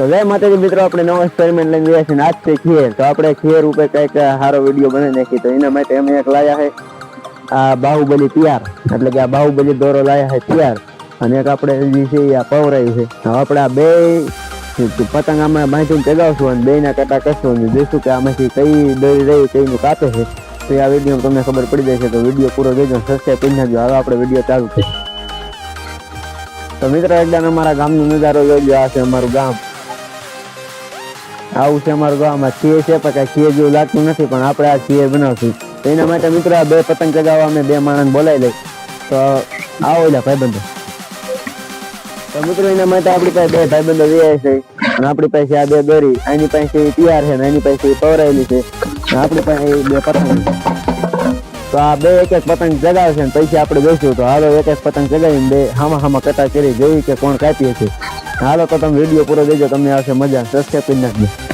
તો જય માતાજી મિત્રો આપણે નવો એક્સપેરિમેન્ટ લઈને ગયા છીએ ને આજ છે ખીર તો આપણે ખીર ઉપર કંઈક સારો વિડીયો બનાવી નાખી તો એના માટે અમે એક લાયા છે આ બાહુબલી તૈયાર એટલે કે આ બાહુબલી દોરો લાયા છે તૈયાર અને એક આપણે જે છે એ આ પવરાયું છે હવે આપણે આ બે પતંગ આમાં બાંધીને ચગાવશું અને બે ના કટા કરશું અને જોઈશું કે આમાંથી કઈ દોરી રહી કઈનું કાપે છે તો આ વિડીયો તમને ખબર પડી જશે તો વિડીયો પૂરો જોજો સબસ્ક્રાઈબ કરી નાખજો હવે આપણે વિડીયો ચાલુ છે તો મિત્રો એકદમ અમારા ગામનો નજારો જોઈ લો આ છે અમારું ગામ આવું છે અમારું ગામમાં. ખીર છે, પણ ખીર જેવું લાગતું નથી, પણ આપણે આ ખીર બનાવશું. તો એના માટે મિત્રો આ બે પતંગ ચગાવવા અમે બે માણસ બોલાવી લઈ. તો આવો એટલે ભાઈબંધો. તો મિત્રો એના માટે આપણી પાસે બે ભાઈબંધો વ્યાય છે. અને આપણી પાસે આ બે દોરી. આની પાસે તૈયાર છે ને એની પાસે પવરાયેલી છે. આપણી પાસે બે પતંગ તો આ બે એક એક પતંગ ચગાવશે ને પૈસા આપણે જોઈશું. તો હાલો એક એક પતંગ ચગાવીને બે હામા હામા કટા કરી જોઈ કે કોણ કાપીએ છે. હાલો તો તમે વિડીયો પૂરો દેજો તમને આવશે મજા સબસ્ક્રાઈબ કરી નાખજો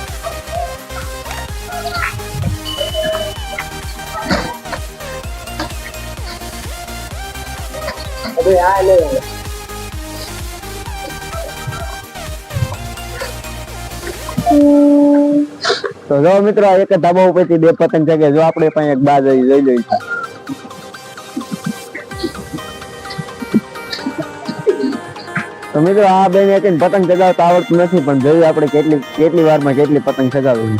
તો જો મિત્રો આ એક જ ધાબા ઉપરથી બે પતંગ ચગે જો આપણે પાસે એક બાજ હોય જોઈ લઈ તો મિત્રો આ બેન એક પતંગ ચગાવતા આવડતું નથી, પણ જોયું આપણે કેટલી કેટલી વારમાં કેટલી પતંગ ચગાવી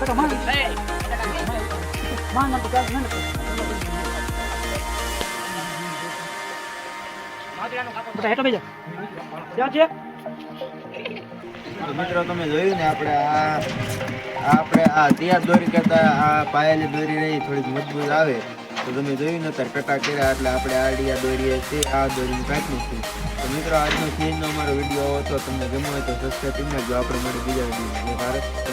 બધા બેજો ક્યાં છે તો મિત્રો, તમે જોયું ને આપણે આ આપણે પાયેલી દોરી રહી, થોડીક મજબૂત આવે. તો તમે જોયું ને ત્યારે કટા એટલે આપણે આડિયા દોરીએ છીએ, આ દોરીને કાઢી છે તો મિત્રો, આજનો ખીરનો અમારો વીડિયો હતો તમને ગમ્યો હોય તો સબસ્ક્રાઈબ કરી જો આપણે મળે બીજા વીડિયો